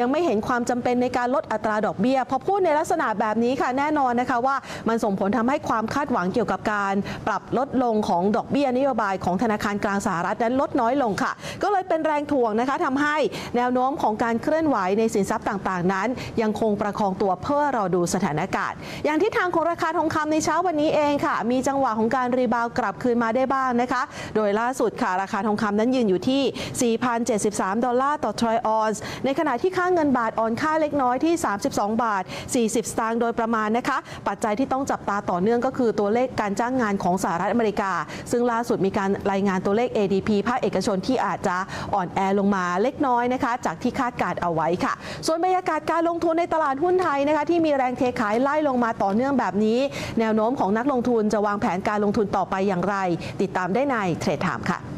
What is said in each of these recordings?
ยังไม่เห็นความจำเป็นในการลดอัตราดอกเบี้ยพอพูดในลักษณะแบบนี้ค่ะแน่นอนนะคะว่ามันส่งผลทำให้ความคาดหวังเกี่ยวกับการปรับลดลงของดอกเบี้ยนโยบายของธนาคารกลางสหรัฐนั้นลดน้อยลงค่ะ ก็เลยเป็นแรงถ่วงนะคะทำให้แนวโน้มของการเคลื่อนไหวในสินทรัพย์ต่างๆ นั้น ยังคงประคองตัวเพื่อรอดูสถานการณ์ อย่างที่ทางของราคาทองคำในเช้าวันนี้เองค่ะ มีจังหวะของการรีบาวกลับคืนมาได้บ้างนะคะ โดยล่าสุดค่ะราคาทองคำนั้นยืนอยู่ที่ 4,073 ดอลลาร์ต่อทรอยออนซ์ในขณะที่ค่าเงินบาทอ่อนค่าเล็กน้อยที่ 32 บาท 40 สตางค์โดยประมาณนะคะ ปัจจัยที่ต้องจับตาต่อเนื่องก็คือตัวเลขการจ้างงานของสหรัฐอเมริกา ซึ่งล่าสุดมีการรายงานตัวเลข ADP ภาคเอกชนที่อาจจะอ่อนแอลงมาเล็กน้อยนะคะ จากที่คาดการณ์เอาไว้ค่ะ ส่วนบรรยากาศการลงทุนในตลาดหุ้นไทยนะคะที่มีแรงเทขายไล่ลงมาต่อเนื่องแบบนี้ แนวโน้มของนักลงทุนจะวางแผนการลงทุนต่อไปอย่างไร ติดตามได้ในเทรดไทม์ค่ะ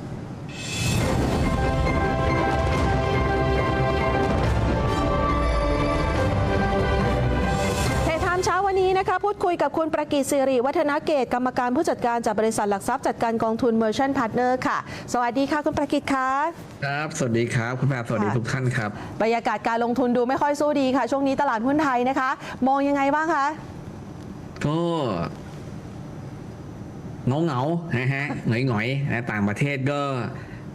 นนี้นะคะพูดคุยกับคุณประกิตสิริวัฒนาเกตกรรมการผู้จัดการจากบริษัทหลักทรัพย์จัดการกองทุน Merchant Partner ค่ะ สวัสดีค่ะคุณประกิตคะครับ สวัสดีครับ คุณแพรสวัสดีค่ะทุกท่านครับ บรรยากาศการลงทุนดูไม่ค่อยสู้ดีค่ะ ช่วงนี้ตลาดหุ้นไทยนะคะ มองยังไงบ้างคะก็เงาเงาๆนะฮะหงอยหงอยๆนะต่างประเทศก็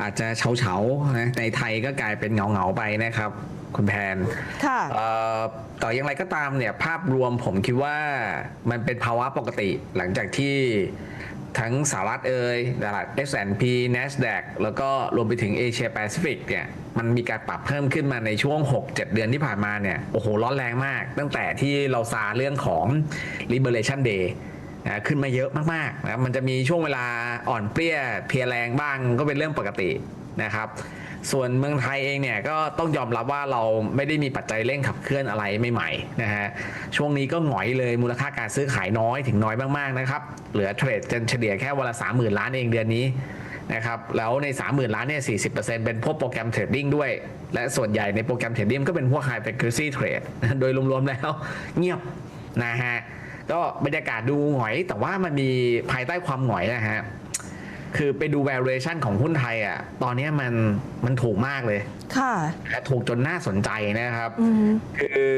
อาจจะเฉาเฉาๆนะในไทยก็กลายเป็นเงาเงาๆไปนะครับ คุณแพนค่ะเอ่อ ต่ออย่างไรก็ตามเนี่ยภาพรวมผมคิดว่ามันเป็นภาวะปกติหลังจากที่ทั้งสหรัฐเอ่ยตลาด S&P NASDAQ แล้วก็รวมไปถึงเอเชียแปซิฟิกเนี่ยมันมีการปรับเพิ่มขึ้นมาในช่วง 6-7 เดือนที่ผ่านมาเนี่ยโอ้โห ร้อนแรงมาก ตั้งแต่ที่เราซาเรื่องของ Liberation Day ขึ้นมาเยอะมากๆนะมันจะมีช่วงเวลาอ่อนเปรี้ยเพลียแรงบ้างก็เป็นเรื่องปกตินะครับ ส่วนเมืองไทยเองเนี่ยก็ต้องยอมรับว่าเราไม่ได้มีปัจจัยเร่งขับเคลื่อนอะไรใหม่ๆนะฮะช่วงนี้ก็หงอยเลยมูลค่าการซื้อขายน้อยถึงน้อยมากๆนะครับเหลือเทรดเฉลี่ยแค่วันละ30,000ล้านเองเดือนนี้นะครับแล้วใน 30,000 ล้านเนี่ย 40%เป็นพวกโปรแกรมเทรดดิ้งด้วย และส่วนใหญ่ในโปรแกรมเทรดดิ้งก็เป็นพวก High Frequency Trade โดยรวมๆแล้วเงียบนะฮะก็บรรยากาศดูหงอย แต่ว่ามันมีภายใต้ความหงอยนะฮะ คือไปดู valuation ของหุ้นไทยอะ ตอนนี้มันมันถูกมากเลย ค่ะและถูกจนน่าสนใจนะครับอืมคือ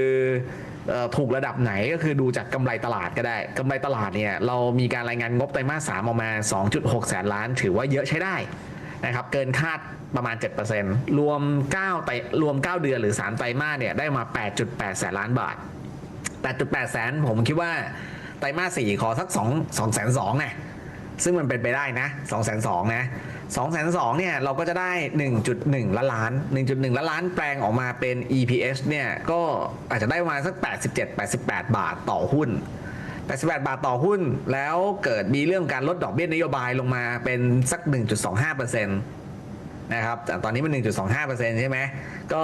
เอ่อถูกระดับไหนก็คือดูจากกำไรตลาดก็ได้กำไรตลาดเนี่ย เรามีการรายงานงบไตรมาสสามออกมา 2.6 แสนล้าน ถือว่าเยอะใช้ได้นะครับ เกินคาดประมาณ 7%รวม9ไตรรวม 9 เดือนหรือ 3 ไตรมาสเนี่ย ได้มา 8.8 แสนล้านบาท 8.8 แสนผมคิดว่าไตรมาส4ขอสัก2 2แสน2ไง ซึ่งมันเป็นไปได้นะ2แสน2นะ2แสน2เนี่ยเราก็จะได้ 1.1 ล้านล้าน 1.1 ล้านล้านแปลงออกมาเป็น EPS เนี่ยก็อาจจะได้ประมาณสัก 87-88 บาทต่อหุ้น 88 บาทต่อหุ้น แล้วเกิดมีเรื่องการลดดอกเบี้ยนโยบายลงมาเป็นสัก 1.25%นะครับแต่ตอนนี้มัน 1.25%ใช่ไหมก็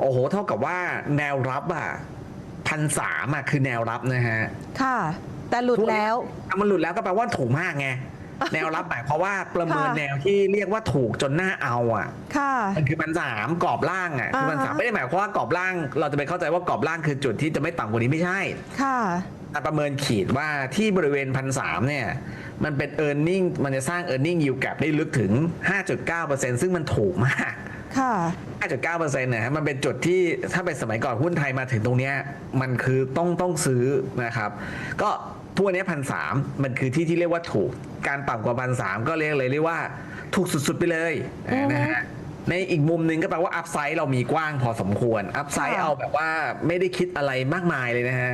โอ้โห เท่ากับว่าแนวรับอะพันสามอะคือแนวรับนะฮะ ค่ะ แต่หลุดแล้ว อะมันหลุดแล้วก็แปลว่าถูกมากไง แนวรับหมายความว่าประเมินค่ะ แนวที่เรียกว่าถูกจนหน้าเอาอะ ค่ะ มันคือพันสามกรอบล่างอะคือพันสามอ่าฮะ ไม่ได้หมายความว่ากรอบล่าง เราจะไปเข้าใจว่ากรอบล่างคือจุดที่จะไม่ต่ำกว่านี้ไม่ใช่ ค่ะแต่ประเมินขีดว่าที่บริเวณพันสามเนี่ย มันเป็น e a r n i n g มันจะสร้าง e a r n i n g yield gap ได้ลึกถึง 5.9%ซึ่งมันถูกมาก ค่ะ 5.9%เนี่ยฮะมันเป็นจุดที่ถ้าเป็นสมัยก่อนหุ้นไทยมาถึงตรงเนี้ยมันคือต้องต้องซื้อนะครับ ก็ ทั่วเนี้พันสามมันคือที่ที่เรียกว่าถูก การต่ำกว่าพันสามก็เรียกเลยเรียกว่าถูกสุดๆไปเลยอือฮึนะฮะในอีกมุมหนึ่งก็แปลว่าอัพไซด์เรามีกว้างพอสมควร อัพไซด์ค่ะเอาแบบว่าไม่ได้คิดอะไรมากมายเลยนะฮะ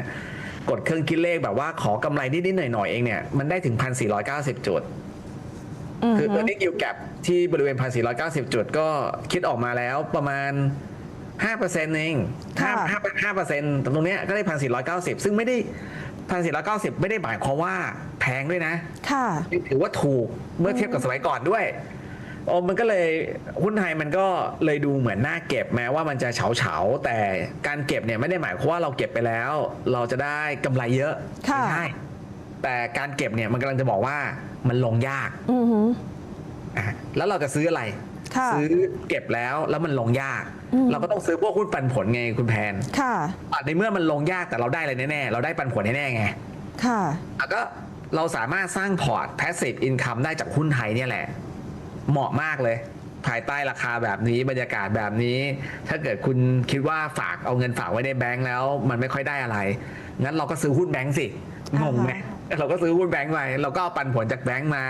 กดเครื่องคิดเลขแบบว่าขอกำไรนิดๆหน่อยๆเองเนี่ย มันได้ถึง 1,490 จุดอืมคือ earning yield gap ที่บริเวณ 1,490 จุดก็คิดออกมาแล้วประมาณ 5%เอง5 5 5%ตรงเนี้ยก็ได้ 1,490 ซึ่งไม่ได้ 1,490ไม่ได้หมายความว่าแพงด้วยนะ ค่ะ ถือว่าถูกเมื่อเทียบกับสมัยก่อนด้วยโอ้มันก็เลยหุ้นไทยมันก็เลยดูเหมือนน่าเก็บแม้ว่ามันจะเฉาเฉาๆแต่การเก็บเนี่ยไม่ได้หมายความว่าเราเก็บไปแล้ว เราจะได้กำไรเยอะค่ะไม่ใช่แต่การเก็บเนี่ยมันกำลังจะบอกว่ามันลงยากอือหืออะแล้วเราจะซื้ออะไรค่ะซื้อเก็บแล้วแล้วมันลงยากอืม เราก็ต้องซื้อพวกหุ้นปันผลไงคุณแพนค่ะอะในเมื่อมันลงยากแต่เราได้อะไรแน่ๆเราได้ปันผลแน่ๆไงค่ะอะก็เราสามารถสร้างพอร์ต passive income ได้จากหุ้นไทยเนี่ยแหละ เหมาะมากเลย ภายใต้ราคาแบบนี้บรรยากาศแบบนี้ ถ้าเกิดคุณคิดว่าฝากเอาเงินฝากไว้ในแบงก์แล้ว มันไม่ค่อยได้อะไร งั้นเราก็ซื้อหุ้นแบงก์สิงงไหมอ่า เราก็ซื้อหุ้นแบงก์ไปเราก็เอาปันผลจากแบงก์มา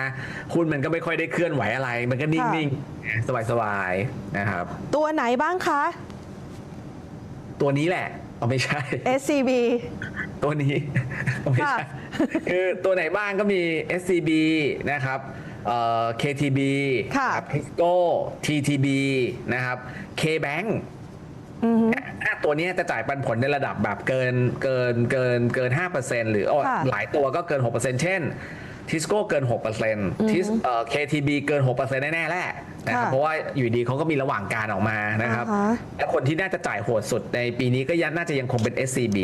หุ้นมันก็ไม่ค่อยได้เคลื่อนไหวอะไร มันก็นิ่งๆสบายๆนะครับ ตัวไหนบ้างคะ ตัวนี้แหละเอาไม่ใช่ SCB ตัวนี้ไม่ค่ะใช่คือตัวไหนบ้างก็มี SCB นะครับเอ่อ KTB ค่ะครับ Tisco TTB นะครับ KBank อือฮึห้าตัวเนี้ยจะจ่ายปันผลในระดับแบบเกินเกินเกินเกิน5%หรืออ้อค่ะหลายตัวก็เกิน6%เช่น Tisco เกิน6%ทิสเอ่อ KTB เกิน 6%แน่ๆแหละนะครับค่ะเพราะว่าอยู่ดีเขาก็มีระหว่างการออกมานะครับอ่าฮะและคนที่น่าจะจ่ายโหดสุดในปีนี้ก็ยังน่าจะยังคงเป็น SCB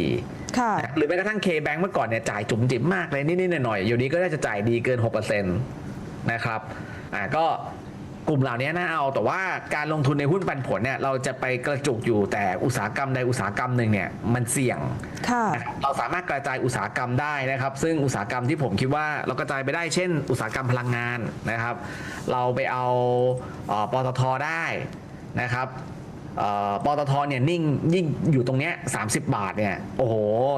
ค่ะหรือแม้กระทั่ง K-Bank เมื่อก่อนเนี่ยจ่ายจุ๋มจิ๋มมากเลยนิดๆหน่อยๆอยู่นี้ก็น่าจะจ่ายดีเกิน 6%นะครับอ่าก็ก ลุ่มเหล่านี้น่าเอาแต่ว่าการลงทุนในหุ้นปันผลเนี่ยเราจะไปกระจุกอยู่แต่อุตสาหกรรมใดอุตสาหกรรมหนึ่งเนี่ยมันเสี่ยงค่ะนะครับเราสามารถกระจายอุตสาหกรรมได้นะครับ ซึ่งอุตสาหกรรมที่ผมคิดว่าเรากระจายไปได้เช่น อุตสาหกรรมพลังงานนะครับ เราไปเอาเอ่อปตทได้นะครับเอ่อปตทเนี่ยนิ่งยิ่งอยู่ตรงเนี้ย30บาทเนี่ยโอ้โห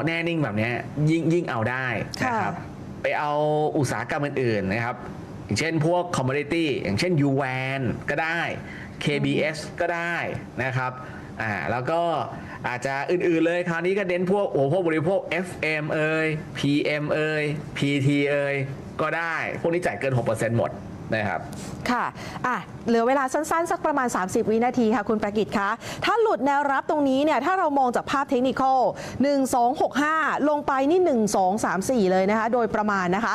แน่นิ่งแบบเนี้ยยิ่งยิ่งเอาได้นะครับไปเอาอุตสาหกรรมอื่นๆนะครับ อย่างเช่นพวก commodity อย่างเช่น u w a n ก็ได้ KBS ก็ได้นะครับอ่าแล้วก็อาจจะอื่นๆเลยคราวนี้ก็เน้นพวกโอ้พวกบริโภค FM เอ่ย PM เอ่ย PT เอ่ยก็ได้ พวกนี้จ่ายเกิน 6%หมดนะครับ ค่ะ อะ เหลือเวลาสั้น ๆ สักประมาณ 30 วินาทีค่ะ คุณประกิตคะ ถ้าหลุดแนวรับตรงนี้เนี่ย ถ้าเรามองจากภาพเทคนิคอล1 2 6 5 ลงไปนี่ 1 2 3 4 เลยนะคะ โดยประมาณนะคะ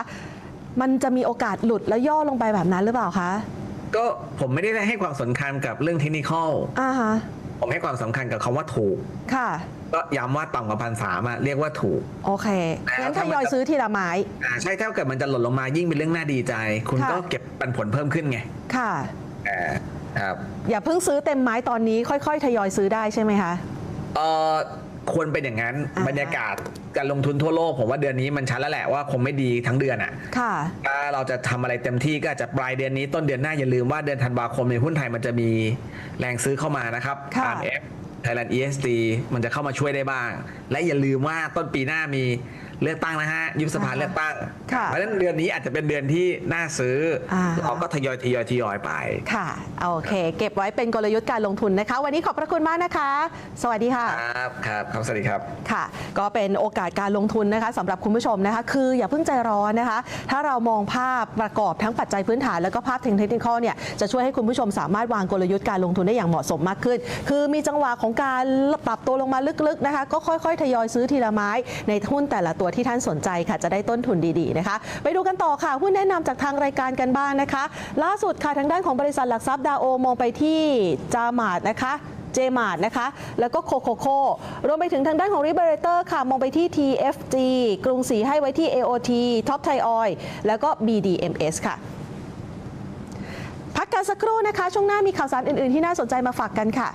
มันจะมีโอกาสหลุดแล้วย่อลงไปแบบนั้นหรือเปล่าคะก็ผมไม่ได้ให้ความสำคัญกับเรื่องเทคนิคอลอ่าฮะผมให้ความสำคัญกับคำว่าถูก ค่ะ ก็ย้ำว่าต่ำกว่าพันสามเรียกว่าถูก โอเคแล้วงั้นทถ้ามันยอยซื้อทีละไม้ อ่าใช่ถ้าเกิดมันจะหล่นลงมายิ่งเป็นเรื่องน่าดีใจ คุณค่ะ ก็เก็บปันผลเพิ่มขึ้นไงค่ะ อ่าครับอย่าเพิ่งซื้อเต็มไม้ตอนนี้ค่อย ๆ ทยอยซื้อได้ใช่ไหมคะ เอ่อ ควรเป็นอย่างนั้น อ่าบรรยากาศการลงทุนทั่วโลก ผมว่าเดือนนี้มันชัดแล้วแหละว่าคงไม่ดีทั้งเดือนอะ ค่ะ ถ้าเราจะทำอะไรเต็มที่ก็อาจจะปลายเดือนนี้ต้นเดือนหน้าอย่าลืมว่าเดือนธันวาคมในหุ้นไทยมันจะมีแรงซื้อเข้ามานะครับ ค่ะ RMF Thailand EST มันจะเข้ามาช่วยได้บ้าง และอย่าลืมว่าต้นปีหน้ามี เลือกตั้งนะฮะยุบสภาอ่าฮะเลือกตั้งค่ะเพราะฉะนั้นเดือนนี้อาจจะเป็นเดือนที่น่าซื้ออาเราก็ทยอยทยอยทยอยไป ค่ะ โอเค เก็บไว้เป็นกลยุทธ์การลงทุนนะคะ วันนี้ขอบพระคุณมากนะคะ สวัสดีค่ะ ครับครับครับสวัสดีครับ ค่ะ ก็เป็นโอกาสการลงทุนนะคะสำหรับคุณผู้ชมนะคะ คืออย่าเพิ่งใจร้อนนะคะ ถ้าเรามองภาพประกอบทั้งปัจจัยพื้นฐานแล้วก็ภาพเทคนิคอลเนี่ยจะช่วยให้คุณผู้ชมสามารถวางกลยุทธ์การลงทุนได้อย่างเหมาะสมมากขึ้น คือมีจังหวะของการปรับตัวลงมาลึกๆนะคะ ก็ค่อยๆ ทยอยซื้อทีละไม้ในหุ้นแต่ละตัวที่ท่านสนใจค่ะ จะได้ต้นทุนดีๆนะคะ ไปดูกันต่อค่ะหุ้นแนะนำจากทางรายการกันบ้างนะคะ ล่าสุดค่ะทางด้านของบริษัทหลักทรัพย์ดาโอมองไปที่จามาดนะคะเจมาร์นะคะ แล้วก็โคโคโค รวมไปถึงทางด้านของ r ิเบ r เตอร์ค่ะ มองไปที่ TFG กรุงศรีให้ไว้ที่ AOT Top Thai Oil แล้วก็ BDMS ค่ะ พักกันสักครู่นะคะ ช่วงหน้ามีข่าวสารอื่น ๆ ที่น่าสนใจมาฝากกันค่ะ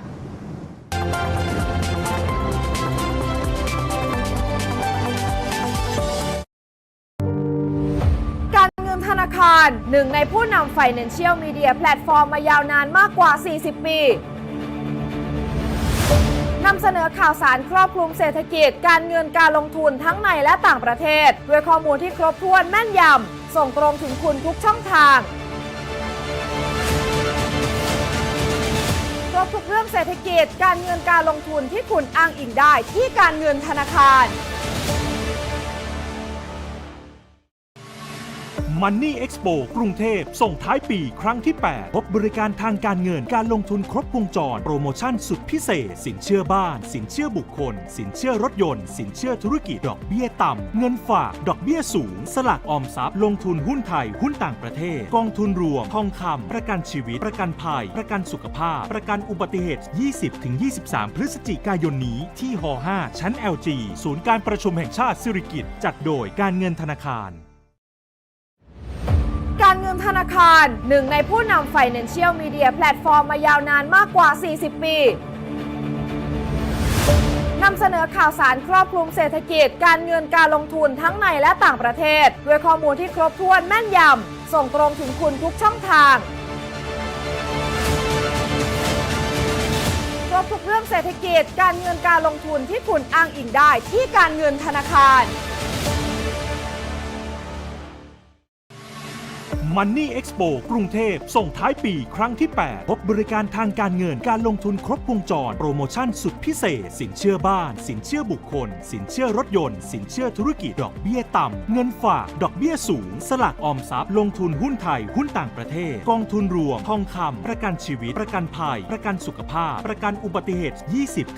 น หนึ่งในผู้นำ Financial Media แพลตฟอร์มมายาวนานมากกว่า 40 ปีนำเสนอข่าวสารครอบคลุมเศรษฐกิจ การเงินการลงทุนทั้งในและต่างประเทศ ด้วยข้อมูลที่ครบถ้วนแม่นยำ ส่งตรงถึงคุณทุกช่องทาง ครบทุกเรื่องเศรษฐกิจ การเงินการลงทุนที่คุณอ้างอิงได้ที่การเงินธนาคาร Money Expo กรุงเทพ ส่งท้ายปีครั้งที่ 8 พบบริการทางการเงินการลงทุนครบวงจร โปรโมชั่นสุดพิเศษ สินเชื่อบ้าน สินเชื่อบุคคล สินเชื่อรถยนต์ สินเชื่อธุรกิจ ดอกเบี้ยต่ำ เงินฝาก ดอกเบี้ยสูง สลากออมทรัพย์ ลงทุนหุ้นไทย หุ้นต่างประเทศ กองทุนรวม ทองคำประกันชีวิต ประกันภัย ประกันสุขภาพ ประกันอุบัติเหตุ 20-23 พฤศจิกายนนี้ ที่ห5ชั้น LG ศูนย์การประชุมแห่งชาติสิริกิติ์จัดโดยการเงินธนาคาร การเงินธนาคาร หนึ่งในผู้นำ Financial Media แพลตฟอร์มมายาวนานมากกว่า 40 ปีนำเสนอข่าวสารครอบคลุมเศรษฐกิจ การเงินการลงทุนทั้งในและต่างประเทศ ด้วยข้อมูลที่ครบถ้วนแม่นยำ ส่งตรงถึงคุณทุกช่องทางรบทุกเรื่องเศรษฐกิจ การเงินการลงทุนที่คุณอ้างอิงได้ที่การเงินธนาคาร Money Expo กรุงเทพ ส่งท้ายปีครั้งที่ 8 พบบริการทางการเงินการลงทุนครบวงจร โปรโมชั่นสุดพิเศษ สินเชื่อบ้าน สินเชื่อบุคคล สินเชื่อรถยนต์ สินเชื่อธุรกิจ ดอกเบี้ยต่ำ เงินฝาก ดอกเบี้ยสูง สลากออมทรัพย์ ลงทุนหุ้นไทย หุ้นต่างประเทศ กองทุนรวม ทองคำ ประกันชีวิต ประกันภัย ประกันสุขภาพ ประกันอุบัติเหตุ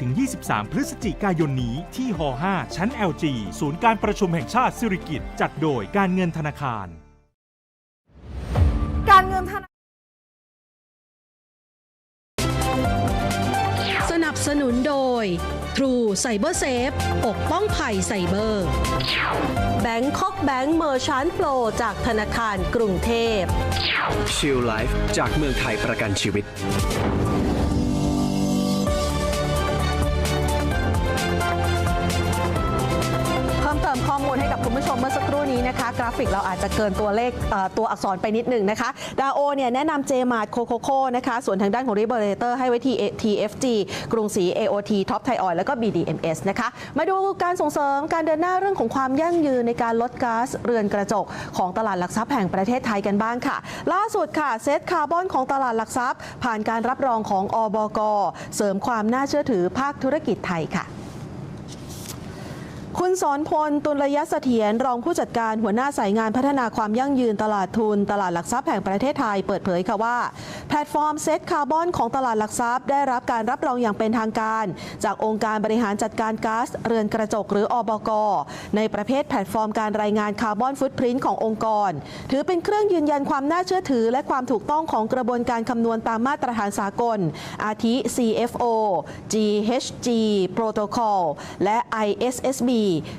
20-23 พฤศจิกายนนี้ที่ห5ชั้น LG ศูนย์การประชุมแห่งชาติสิริกิติ์จัดโดยการเงินธนาคาร สนุนโดย True Cyber Safe ปกป้องภัยไซเบอร์แบงคอกแบงค์เมอร์ชันโปรจากธนาคารกรุงเทพชิลไลฟ์จากเมืองไทยประกันชีวิต ผู้ชมเมื่อสักครู่นี้นะคะ กราฟิกเราอาจจะเกินตัวเลขตัวอักษรไปนิดหนึ่งนะคะ ดาโอเนี่ยแนะนำเจมาร์โคโคโคนะคะ ส่วนทางด้านของริเบอร์เตอร์ให้ไว้ที่ TFG กรุงศรี AOT ท็อปไทยออยแล้วก็ BDMS นะคะ มาดูการส่งเสริมการเดินหน้าเรื่องของความยั่งยืนในการลดก๊าซเรือนกระจกของตลาดหลักทรัพย์แห่งประเทศไทยกันบ้างค่ะ ล่าสุดค่ะเซตคาร์บอนของตลาดหลักทรัพย์ ผ่านการรับรองของอบก เสริมความน่าเชื่อถือภาคธุรกิจไทยค่ะ คุณสอนพล ตุลยเสถียรรองผู้จัดการหัวหน้าสายงานพัฒนาความยั่งยืนตลาดทุน ตลาดหลักทรัพย์แห่งประเทศไทยเปิดเผยค่ะว่า แพลตฟอร์มเซ็ตคาร์บอนของตลาดหลักทรัพย์ ได้รับการรับรองอย่างเป็นทางการ จากองค์การบริหารจัดการก๊าซเรือนกระจกหรืออบก ในประเภทแพลตฟอร์มการรายงานคาร์บอนฟุตพริ้นขององค์กร ถือเป็นเครื่องยืนยันความน่าเชื่อถือ และความถูกต้องของกระบวนการคำนวณตามมาตรฐานสากล อาทิ CFO GHG Protocol และ ISSB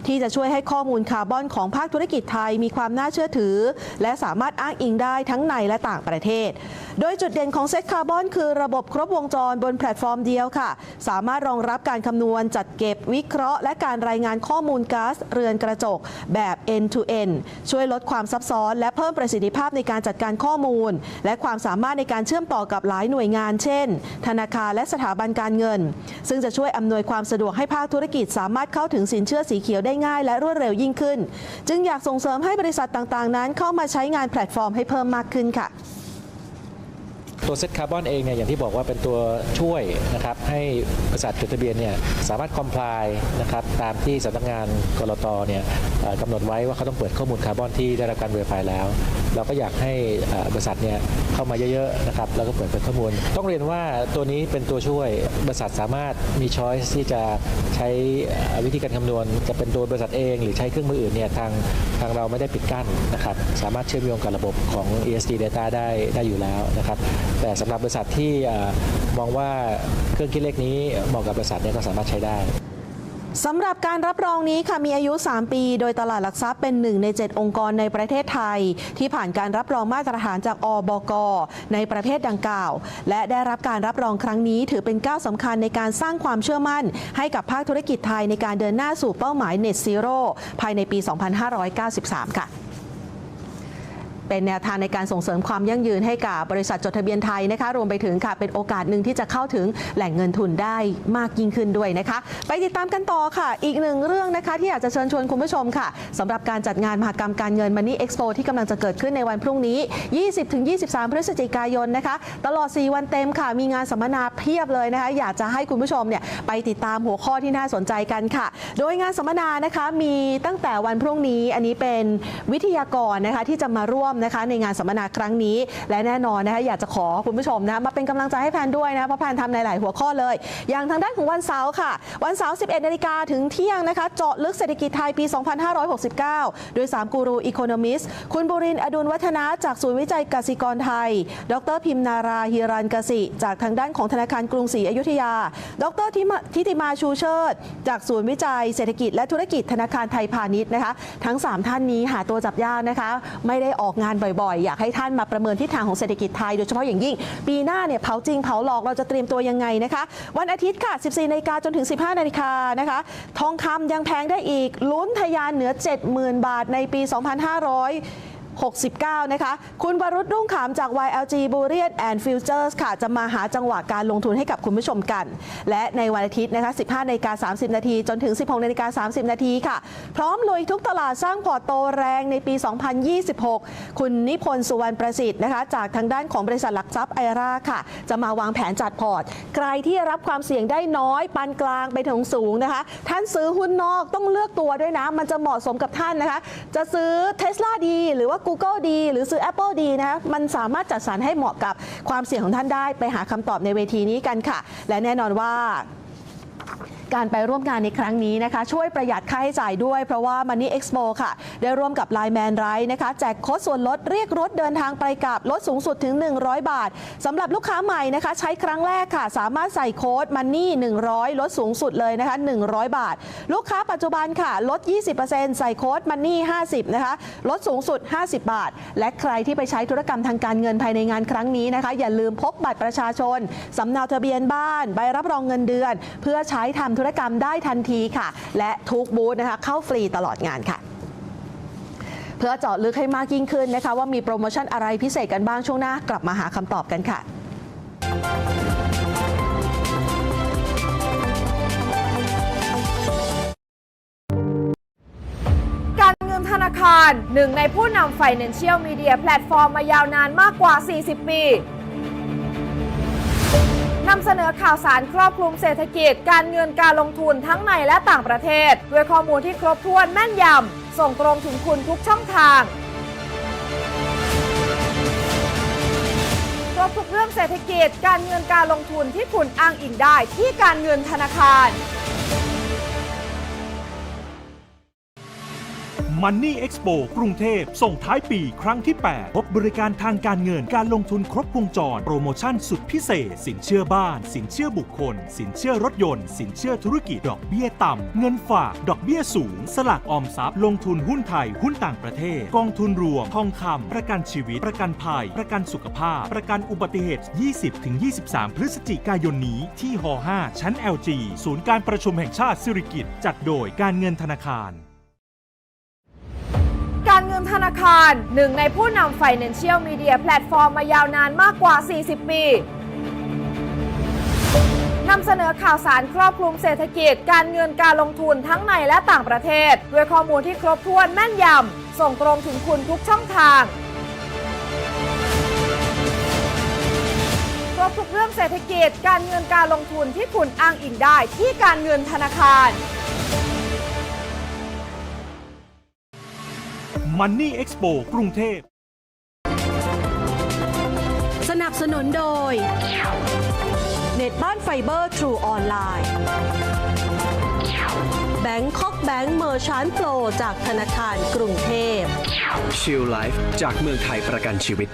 ที่จะช่วยให้ข้อมูลคาร์บอนของภาคธุรกิจไทยมีความน่าเชื่อถือ และสามารถอ้างอิงได้ทั้งในและต่างประเทศ โดยจุดเด่นของเซตคาร์บอนคือระบบครบวงจรบนแพลตฟอร์มเดียวค่ะ สามารถรองรับการคำนวณจัดเก็บวิเคราะห์ และการรายงานข้อมูลก๊าซเรือนกระจกแบบ end to end ช่วยลดความซับซ้อน และเพิ่มประสิทธิภาพในการจัดการข้อมูล และความสามารถในการเชื่อมต่อกับหลายหน่วยงาน เช่น ธนาคารและสถาบันการเงิน ซึ่งจะช่วยอำนวยความสะดวกให้ภาคธุรกิจสามารถเข้าถึงสินเชื่อสีเขียวได้ง่ายและรวดเร็วยิ่งขึ้น จึงอยากส่งเสริมให้บริษัทต่างๆ นั้นเข้ามาใช้งานแพลตฟอร์มให้เพิ่มมากขึ้นค่ะ ตัวเซตคาร์บอนเองเนี่ยอย่างที่บอกว่าเป็นตัวช่วยนะครับให้บริษัทจดทะเบียนเนี่ยสามารถคอมพลายนะครับตามที่สำนักงานกรตเนี่ยกำหนดไว้ว่าเขาต้องเปิดข้อมูลคาร์บอนที่ได้รับการเวอรไฟแล้ว เราก็อยากให้บริษัทเนี่ยเข้ามาเยอะๆนะครับแล้วก็เปิดเผยข้อมูล ต้องเรียนว่าตัวนี้เป็นตัวช่วยบริษัทสามารถมีช้อยส์ที่จะใช้วิธีการคำนวณ จะเป็นตัวบริษัทเอง หรือใช้เครื่องมืออื่นเนี่ยทางทางเราไม่ได้ปิดกั้นนะครับสามารถเชื่อมโยงกับระบบของ ESG data ได้ได้อยู่แล้วนะครับแต่สำหรับบริษัทที่มองว่าเครื่องคิดเลขนี้เหมาะกับบริษัทเนี่ยก็สามารถใช้ได้สำหรับการรับรองนี้ค่ะมีอายุ 3 ปี โดยตลาดหลักทรัพย์เป็นหนึ่งใน 7 องค์กรในประเทศไทย ที่ผ่านการรับรองมาตรฐานจากอบก ในประเภทดังกล่าว และได้รับการรับรองครั้งนี้ ถือเป็นก้าวสำคัญในการสร้างความเชื่อมั่น ให้กับภาคธุรกิจไทยในการเดินหน้าสู่เป้าหมาย Net Zero ภายในปี 2593 ค่ะ เป็นแนวทางในการส่งเสริมความยั่งยืนให้กับบริษัทจดทะเบียนไทยนะคะรวมไปถึงค่ะเป็นโอกาสหนึ่งที่จะเข้าถึงแหล่งเงินทุนได้มากยิ่งขึ้นด้วยนะคะ ไปติดตามกันต่อค่ะ อีกหนึ่งเรื่องนะคะ ที่อยากจะเชิญชวนคุณผู้ชมค่ะสำหรับการจัดงานมหกรรมการเงิน Money Expo ที่กำลังจะเกิดขึ้นในวันพรุ่งนี้ 20-23 พฤศจิกายนนะคะ ตลอด 4 วันเต็มค่ะ มีงานสัมมนาเพียบเลยนะคะ อยากจะให้คุณผู้ชมเนี่ยไปติดตามหัวข้อที่น่าสนใจกันค่ะ โดยงานสัมมนานะคะมีตั้งแต่วันพรุ่งนี้ อันนี้เป็นวิทยากรนะคะที่จะมาร่วมนะคะในงานสัมมนาครั้งนี้ และแน่นอนนะคะอยากจะขอคุณผู้ชมนะะมาเป็นกำลังใจให้แพนด้วยนะเพราะแพนทำในหลายหัวข้อเลย อย่างทางด้านของวันเสาร์ค่ะ วันเสาร์ 11 นาฬิกาถึงเที่ยงนะคะ เจาะลึกเศรษฐกิจไทยปี 2569 โดย 3 กูรูอีโคโนมิสคุณบุรินอดุลวัฒนะจากศูนย์วิจัยกสิกรไทย ดรพิมนาราฮิรันกสิ จากทางด้านของธนาคารกรุงศรีอยุธยา ดรทิมาทิติมาชูเชิด จากศูนย์วิจัยเศรษฐกิจและธุรกิจธนาคารไทยพาณิชย์นะคะ ทั้ง 3 ท่านนี้หาตัวจับยากนะคะ ไม่ได้ออกงานบ่อยๆ อยากให้ท่านมาประเมินทิศทางของเศรษฐกิจไทย โดยเฉพาะอย่างยิ่ง ปีหน้าเนี่ยเผาจริงเผาหลอกเราจะเตรียมตัวยังไงนะคะ วันอาทิตย์ค่ะ 14นาฬิกาจนถึง 15นาฬิกานะคะ ทองคำยังแพงได้อีกลุ้นทะยานเหนือ 70,000 บาทในปี 2500 69 นะคะ คุณวรุษรุ่งขามจาก YLG b u r i a n and Futures ค่ะ จะมาหาจังหวะการลงทุนให้กับคุณผู้ชมกัน และในวันอาทิตย์นะคะ 15นาฬิกา30 นาที จนถึง 16นาฬิกา30 นาทีค่ะ พร้อมลุยทุกตลาดสร้างพอร์ตโตแรงในปี 2026 คุณนิพนธ์สุวรรณประสิทธิ์นะคะ จากทางด้านของบริษัทหลักทรัพย์ไอราค่ะ จะมาวางแผนจัดพอร์ต ใครที่รับความเสี่ยงได้น้อยปานกลางไปถึงสูงนะคะ ท่านซื้อหุ้นนอกต้องเลือกตัวด้วยนะ มันจะเหมาะสมกับท่านนะคะ จะซื้อ Tesla ดี หรือว่า Google ดี หรือซื้อ Apple ดีนะคะมันสามารถจัดสรรให้เหมาะกับความเสี่ยงของท่านได้ไปหาคำตอบในเวทีนี้กันค่ะ และแน่นอนว่า การไปร่วมงานในครั้งนี้นะคะ ช่วยประหยัดค่าใช้จ่ายด้วย เพราะว่า Money Expo ค่ะ ได้ร่วมกับ Line Man r i นะคะ แจกโค้ดส่วนลดเรียกรถเดินทางไปกับ ลดสูงสุดถึง 100 บาทสำหรับลูกค้าใหม่นะคะ ใช้ครั้งแรกค่ะ สามารถใส่โค้ด Money 100 ลดสูงสุดเลยนะคะ 100 บาท ลูกค้าปัจจุบันค่ะ ลด 20%ใส่โค้ด Money 50 นะคะ ลดสูงสุด 50 บาท และใครที่ไปใช้ธุรกรรมทางการเงินภายในงานครั้งนี้นะคะ อย่าลืมพกบัตรประชาชนสำเนาทะเบียนบ้านใบรับรองเงินเดือน เพื่อใช้ทำธุรกรรมได้ทันทีค่ะ และทุกบูธนะคะเข้าฟรีตลอดงานค่ะเพื่อเจาะลึกให้มากยิ่งขึ้นนะคะ ว่ามีโปรโมชั่นอะไรพิเศษกันบ้างช่วงหน้ากลับมาหาคำตอบกันค่ะ การเงินธนาคารหนึ่งในผู้นำ Financial Media แพลตฟอร์มมายาวนานมากกว่า 40 ปี นำเสนอข่าวสารครอบคลุมเศรษฐกิจ การเงินการลงทุนทั้งในและต่างประเทศ ด้วยข้อมูลที่ครบถ้วนแม่นยำ ส่งตรงถึงคุณทุกช่องทางครบทุกเรื่องเศรษฐกิจ การเงินการลงทุนที่คุณอ้างอิงได้ที่การเงินธนาคาร Money Expo กรุงเทพ ส่งท้ายปีครั้งที่ 8 พบบริการทางการเงินการลงทุนครบวงจร โปรโมชั่นสุดพิเศษ สินเชื่อบ้าน สินเชื่อบุคคล สินเชื่อรถยนต์ สินเชื่อธุรกิจ ดอกเบี้ยต่ำ เงินฝาก ดอกเบี้ยสูง สลากออมทรัพย์ ลงทุนหุ้นไทย หุ้นต่างประเทศ กองทุนรวม ทองคำประกันชีวิต ประกันภัย ประกันสุขภาพ ประกันอุบัติเหตุ 20-23 พฤศจิกายนนี้ที่ห5ชั้น LG ศูนย์การประชุมแห่งชาติสิริกิติ์จัดโดยการเงินธนาคาร ธนาคาร หนึ่งในผู้นำ Financial Media แพลตฟอร์มมายาวนานมากกว่า 40 ปีนำเสนอข่าวสารครอบคลุมเศรษฐกิจ การเงินการลงทุนทั้งในและต่างประเทศ ด้วยข้อมูลที่ครบถ้วนแม่นยำ ส่งตรงถึงคุณทุกช่องทาง ครบทุกเรื่องเศรษฐกิจ การเงินการลงทุนที่คุณอ้างอิงได้ที่การเงินธนาคาร Money Expo กรุงเทพ สนับสนุนโดย เน็ตบ้านไฟเบอร์ทรูออนไลน์แบงคอกแบงก์เมอร์ชานโปรจากธนาคารกรุงเทพ ชิลไลฟ์จากเมืองไทยประกันชีวิต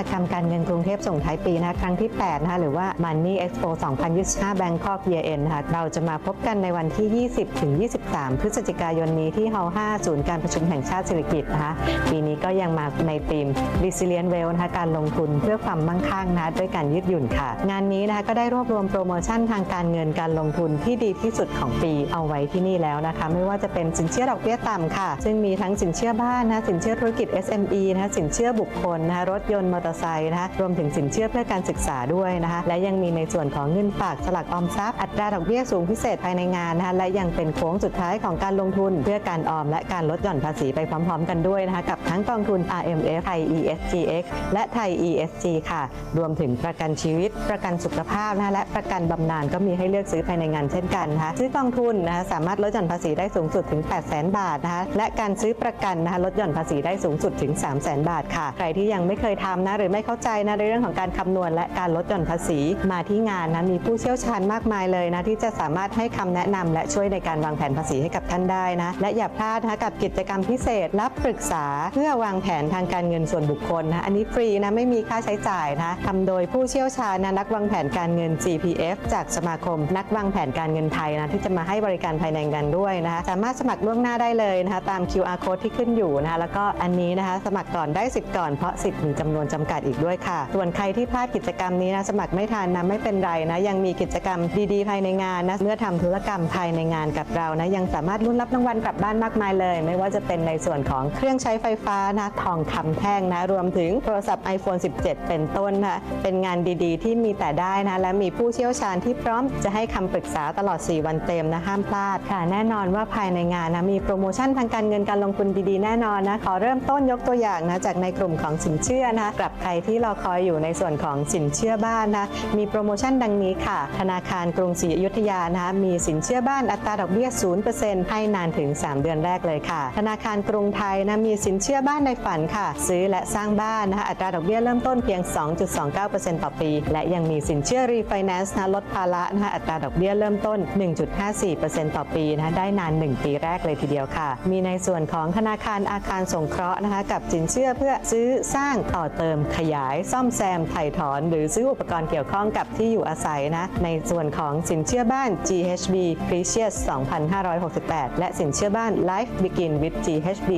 หกรรมการเงินกรุงเทพส่งท้ายปีนะครั้งที่ 8 นะคะหรือว่า Money Expo 2025 Bangkok Year End นะคะเราจะมาพบกันในวันที่ 20 ถึง 23 พฤศจิกายนนี้ที่ Hall 5ศูนย์การประชุมแห่งชาติสิริกิตนะคะปีนี้ก็ยังมาในธีม Resilient Well นะคะการลงทุนเพื่อความมั่งคั่งนะด้วยการยืดหยุ่นค่ะ งานนี้นะคะก็ได้รวบรวมโปรโมชั่นทางการเงินการลงทุนที่ดีที่สุดของปีเอาไว้ที่นี่แล้วนะคะ ไม่ว่าจะเป็นสินเชื่อดอกเบี้ยต่ำค่ะ ซึ่งมีทั้งสินเชื่อบ้านนะคะสินเชื่อธุรกิจ SME นะคะสินเชื่อบุคคลนะรถยนต์มอเตอร์ไซค์นะคะรวมถึงสินเชื่อเพื่อการศึกษาด้วยนะคะและยังมีในส่วนของเงินฝากสลักออมทรัพย์อัตราดอกเบี้ยสูงพิเศษภายในงานนะคะและยังเป็นโค้งสุดท้ายของการลงทุน เพื่อการออมและการลดหย่อนภาษีไปพร้อม ๆ กันด้วยนะคะกับทั้งกองทุน RMF ไทย ESGX และไทย ESG ค่ะ รวมถึงประกันชีวิต ประกันสุขภาพนะคะและประกันบำนาญก็มีให้เลือกซื้อภายในงานเช่นกันนะคะซื้อกองทุนนะคะสามารถลดหย่อนภาษีได้สูงสุดถึง 8 0 0 0 0 0 บาทนะคะและการซื้อประกันนะคะลดหย่อนภาษีได้สูงสุดถึง 3 0 0 0 0 0 บาทค่ะ ใครที่ยังไม่เคยทำนะหรือไม่เข้าใจนะในเรื่องของการคำนวณและการลดหย่อนภาษี มาที่งานนะมีผู้เชี่ยวชาญมากมายเลยนะที่จะสามารถให้คำแนะนำและช่วยในการวางแผนภาษีให้กับท่านได้นะและอย่าพลาดนะคะกับกิจกรรมพิเศษรับปรึกษา เพื่อวางแผนทางการเงินส่วนบุคคลนะอันนี้ฟรีนะไม่มีค่าใช้จ่ายนะทำโดยผู้เชี่ยวชาญนะนักวางแผนการเงิน GPF จากสมาคม นักวางแผนการเงินไทยนะที่จะมาให้บริการภายในงานด้วยนะคะสามารถสมัครล่วงหน้าได้เลยนะคะตาม QR code ที่ขึ้นอยู่นะคะแล้วก็อันนี้นะคะสมัครก่อนได้สิทธิ์ก่อนเพราะสิทธิ์มีจำนวนจำกัดำกัดอีกด้วยค่ะ ส่วนใครที่พลาดกิจกรรมนี้นะสมัครไม่ทันนะไม่เป็นไรนะ ยังมีกิจกรรมดีๆ ภายในงานนะเมื่อทำธุรกรรมภายในงานกับเรานะยังสามารถลุ้นรับรางวัลกลับบ้านมากมายเลย ไม่ว่าจะเป็นในส่วนของเครื่องใช้ไฟฟ้านะทองคำแท่งนะรวมถึงโทรศัพท์ iPhone 17 เป็นต้นนะเป็นงานดีๆ ที่มีแต่ได้นะและมีผู้เชี่ยวชาญที่พร้อมจะให้คำปรึกษาตลอด 4 วันเต็มนะห้ามพลาดค่ะ แน่นอนว่าภายในงานนะมีโปรโมชั่นทางการเงินการลงทุนดีๆ แน่นอนนะขอเริ่มต้นยกตัวอย่างนะจากในกลุ่มของสินเชื่อนะกลับใครที่รอคอยอยู่ในส่วนของสินเชื่อบ้านนะมีโปรโมชั่นดังนี้ค่ะ ธนาคารกรุงศรีอยุธยานะมีสินเชื่อบ้านอัตราดอกเบี้ย 0%ให้นานถึง 3 เดือนแรกเลยค่ะ ธนาคารกรุงไทยนะมีสินเชื่อบ้านในฝันค่ะ ซื้อและสร้างบ้านนะคะอัตราดอกเบี้ยเริ่มต้นเพียง 2.29%ต่อปี และยังมีสินเชื่อรีไฟแนนซ์นะลดภาระนะคะอัตราดอกเบี้ยเริ่มต้น 1.54%ต่อปีนะคะได้นาน 1 ปีแรกเลยทีเดียวค่ะ มีในส่วนของธนาคารอาคารสงเคราะห์นะคะกับสินเชื่อเพื่อซื้อสร้างต่อเติมขยายซ่อมแซมไถ่ถอน หรือซื้ออุปกรณ์เกี่ยวข้องกับที่อยู่อาศัยนะในส่วนของสินเชื่อบ้าน GHB Precious 2568 และสินเชื่อบ้าน Life Begin with GHB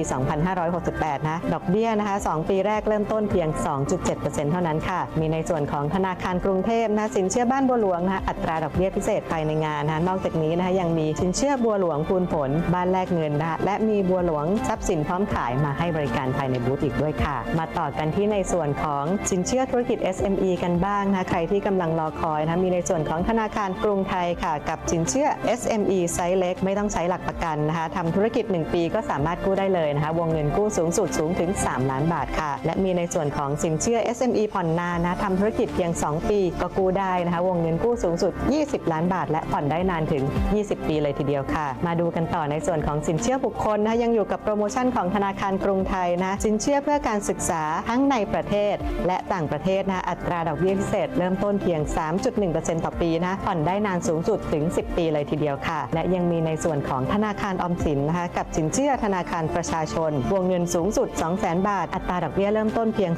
2568 นะดอกเบี้ยนะคะ2ปีแรกเริ่มต้นเพียง 2.7%เท่านั้นค่ะ มีในส่วนของธนาคารกรุงเทพนะสินเชื่อบ้านบัวหลวงนะอัตราดอกเบี้ยพิเศษภายในงานนะนอกจากนี้นะคะยังมีสินเชื่อบัวหลวงพูนผล บ้านแลกเงินนะและมีบัวหลวงทรัพย์สินพร้อมขายมาให้บริการภายในบูธอีกด้วยค่ะ มาต่อกันที่ในส่วนของสินเชื่อธุรกิจ SME กันบ้างนะใครที่กำลังรอคอยนะมีในส่วนของธนาคารกรุงไทยค่ะ กับสินเชื่อ SME ไซส์เล็ก ไม่ต้องใช้หลักประกันนะคะทำธุรกิจ 1 ปีก็สามารถกู้ได้เลยนะคะวงเงินกู้สูงสุดสูงถึง 3 ล้านบาทค่ะ และมีในส่วนของสินเชื่อ SME ผ่อนนานนะทำธุรกิจเพียง 2 ปีก็กู้ได้นะคะวงเงินกู้สูงสุด 20 ล้านบาท และผ่อนได้นานถึง 20 ปีเลยทีเดียวค่ะ มาดูกันต่อในส่วนของสินเชื่อบุคคลนะยังอยู่กับโปรโมชั่นของธนาคารกรุงไทยนะสินเชื่อเพื่อการศึกษาทั้งในประเทศศ และต่างประเทศนะอัตราดอกเบี้ยพิเศษ เริ่มต้นเพียง 3.1%ต่อปีนะผ่อนได้นานสูงสุดถึง 10 ปีเลยทีเดียวค่ะ และยังมีในส่วนของธนาคารออมสินนะคะกับสินเชื่อธนาคารประชาชน วงเงินสูงสุด 200,000 บาท อัตราดอกเบี้ยเริ่มต้นเพียง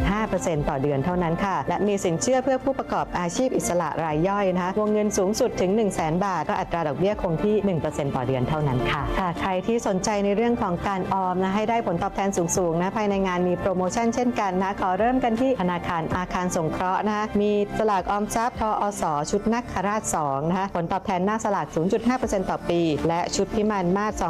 0.5%ต่อเดือนเท่านั้นค่ะ และมีสินเชื่อเพื่อผู้ประกอบอาชีพอิสระรายย่อยนะคะวงเงินสูงสุดถึง 100,000 บาท ก็อัตราดอกเบี้ยคงที่ 1%ต่อเดือนเท่านั้นค่ะค่ะ ใครที่สนใจในเรื่องของการออมนะให้ได้ผลตอบแทนสูงๆนะภายในงานมีโปรโมชั่นเช่นกันนะขอเริ่มกันที่ธนาคารอาคารสงเคราะห์นะคะมีสลากออมทรัพย์ทอสชุดนักขราช2นะคะผลตอบแทนหน้าสลาก 0.5%ต่อปี และชุดพิมานมาศ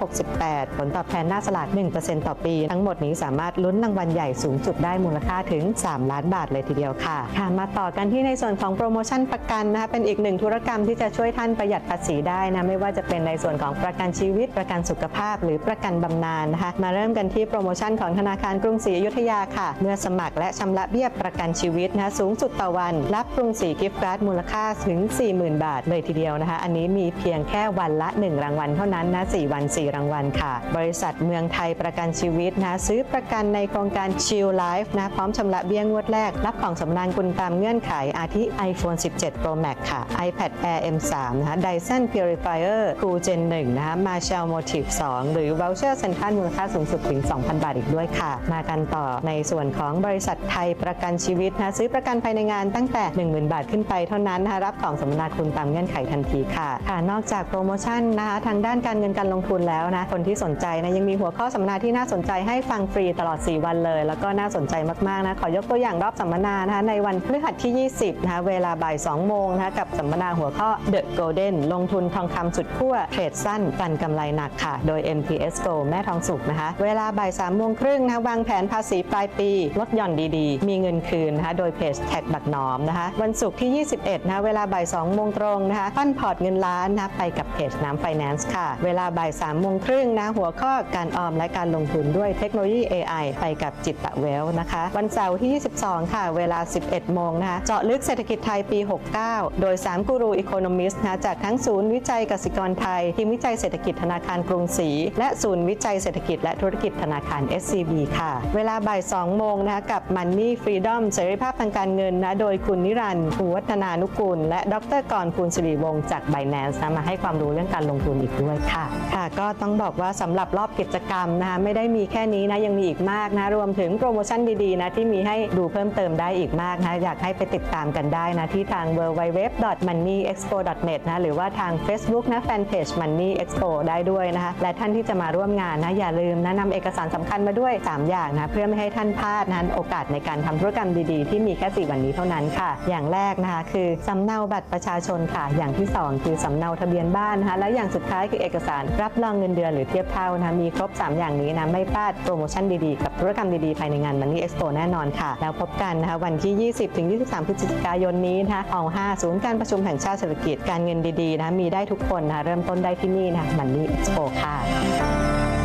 2,568 ผลตอบแทนหน้าสลาก 1%ต่อปี ทั้งหมดนี้สามารถลุ้นรางวัลใหญ่สูงสุดได้มูลค่าถึง 3 ล้านบาทเลยทีเดียวค่ะค่ะ มาต่อกันที่ในส่วนของโปรโมชั่นประกันนะคะเป็นอีกหนึ่งธุรกรรมที่จะช่วยท่านประหยัดภาษีได้นะไม่ว่าจะเป็นในส่วนของประกันชีวิตประกันสุขภาพ หรือประกันบำนาญนะคะมาเริ่มกันที่โปรโมชั่นของธนาคารกรุงศรีอยุธยาค่ะเมื่อสมัครและชำระเบี้ยประกันชีวิตนะสูงสุดต่อวัน รับกรุงศรีกิฟต์การ์ดมูลค่าถึง 40,000 บาทเลยทีเดียวนะคะ อันนี้มีเพียงแค่วันละ 1 รางวัลเท่านั้นนะ4วัน 4 รางวัลค่ะ บริษัทเมืองไทยประกันชีวิตนะซื้อประกันในโครงการ Chill Life นะพร้อมชำระเบี้ยงวดแรก รับของสำราญคุณตามเงื่อนไขอาทิ iPhone 17 Pro Max ค่ะ iPad Air M3 นะคะ Dyson Purifier Cool Gen 1 นะคะ Marshall Motive 2 หรือ Voucher Central มูลค่าสูงสุดถึง 2,000 บาทอีกด้วยค่ะ มากันต่อในส่วนของบริษัทไทยประกันชีวิตนะซื้อประกันภายในงานตั้งแต่ 10,000 บาทขึ้นไปเท่านั้นนะคะรับของสำนาคุณตามเงื่อนไขทันทีค่ะค่ะ นอกจากโปรโมชั่นนะคะทางด้านการเงินการลงทุนแล้วนะคนที่สนใจนะยังมีหัวข้อสัมมนาที่น่าสนใจให้ฟังฟรีตลอด 4 วันเลย แล้วก็น่าสนใจมากๆนะขอยกตัวอย่างรอบสัมมนานะคะในวันพฤหัสที่ 20นะคะเวลาบ่าย 2 โมงนะคะกับสัมมนาหัวข้อ The Golden ลงทุนทองคำสุดขั้วเทรดสั้นปันกำไรหนักค่ะ โดย MTS Go แม่ทองสุกนะคะเวลาบ่าย3โมงครึ่งนะะวางแผนภาษีปลายปีลดหย่อนดีๆ มีเงินคืนนะคะโดยเพจแท็กบักหนอมนะคะวันศุกร์ที่ 21นะะเวลาบ่าย2โมงตรงนะคะปั้นพอร์ตเงินล้านนะไปกับเพจน้ำไฟแนนซ์ค่ะ เวลาบ่าย3โมงครึ่งนะหัวข้อการออมและการลงทุนด้วยเทคโนโลยี AI ไปกับจิตตะเวลนะคะ วันเสาร์ที่ 22 ค่ะ เวลา 11 โมงนะคะเจาะลึกเศรษฐกิจไทยปี 69 โดย 3 กูรูอีโคโนมิสต์นะจากทั้งศูนย์วิจัยกสิกรไทย ทีมวิจัยเศรษฐกิจธนาคารกรุงศรีและศูนย์วิจัยเศรษฐกิจและธุรกิจธนาคาร SCB ค่ะ เวลาบ่าย2โมงนะคะกับ Money Freedom เสรีภาพทางการเงินนะโดยคุณนิรันดร์ภูวัฒนานุกูล และดรกรคุณสิริวงศ์จาก Binance นะมาให้ความรู้เรื่องการลงทุนอีกด้วยค่ะ ค่ะ ก็ต้องบอกว่าสำหรับรอบกิจกรรมนะคะไม่ได้มีแค่นี้นะยังมีอีกมากนะรวมถึงโปรโมชั่นดีๆนะที่มีให้ดูเพิ่มเติมได้อีกมากนะอยากให้ไปติดตามกันได้นะที่ทาง www.moneyexpo.net นะหรือว่าทาง Facebook นะแฟนเพจ Money Expo ได้ด้วยนะคะและท่านที่จะมาร่วมงานนะอย่าลืมนะนำเอกสารสำคัญมาด้วย 3 อย่างนะเพื่อไม่ให้ท่านพลาดาดนั้นโอกาสในการทำธุรกรรมดีๆ ที่มีแค่ 4 วันนี้เท่านั้นค่ะ อย่างแรกนะคะคือสำเนาบัตรประชาชนค่ะ อย่างที่ 2 คือสำเนาทะเบียนบ้านนะคะและอย่างสุดท้ายคือเอกสารรับรองเงินเดือนหรือเทียบเท่านะคะมีครบ 3 อย่างนี้นะไม่พลาดโปรโมชั่นดีๆ กับธุรกรรมดีๆ ภายในงาน Money Expo แน่นอนค่ะ แล้วพบกันนะคะวันที่ 20-23 พฤศจิกายนนี้นะคะห้อง5ศูนย์การประชุมแห่งชาติเศรษฐกิจการเงินดีๆนะคะมีได้ทุกคนนะคะเริ่มต้นได้ที่นี่นะคะ Money Expo ค่ะ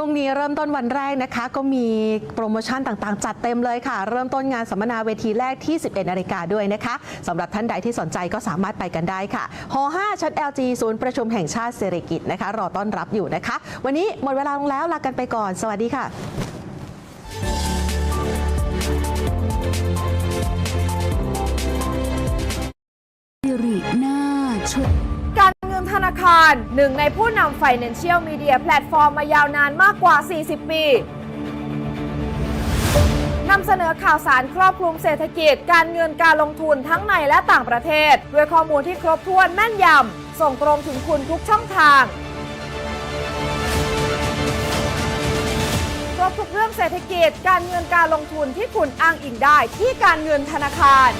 รุ่งนี้เริ่มต้นวันแรกนะคะ ก็มีโปรโมชั่นต่างๆ จัดเต็มเลยค่ะ เริ่มต้นงานสัมมนาเวทีแรกที่ 11นาฬิกาด้วยนะคะสำหรับท่านใดที่สนใจก็สามารถไปกันได้ค่ะห5ชั้น LG ศูนย์ประชุมแห่งชาติเศรษฐกิจนะคะ รอต้อนรับอยู่นะคะ วันนี้หมดเวลาลงแล้วลากันไปก่อน สวัสดีค่ะ ร หนึ่งในผู้นำ Financial Media แพลตฟอร์มมายาวนานมากกว่า 40 ปีนำเสนอข่าวสารครอบคลุมเศรษฐกิจ การเงินการลงทุนทั้งในและต่างประเทศ ด้วยข้อมูลที่ครบถ้วนแม่นยำ ส่งตรงถึงคุณทุกช่องทาง ครบทุกเรื่องเศรษฐกิจ การเงินการลงทุนที่คุณอ้างอิงได้ที่การเงินธนาคาร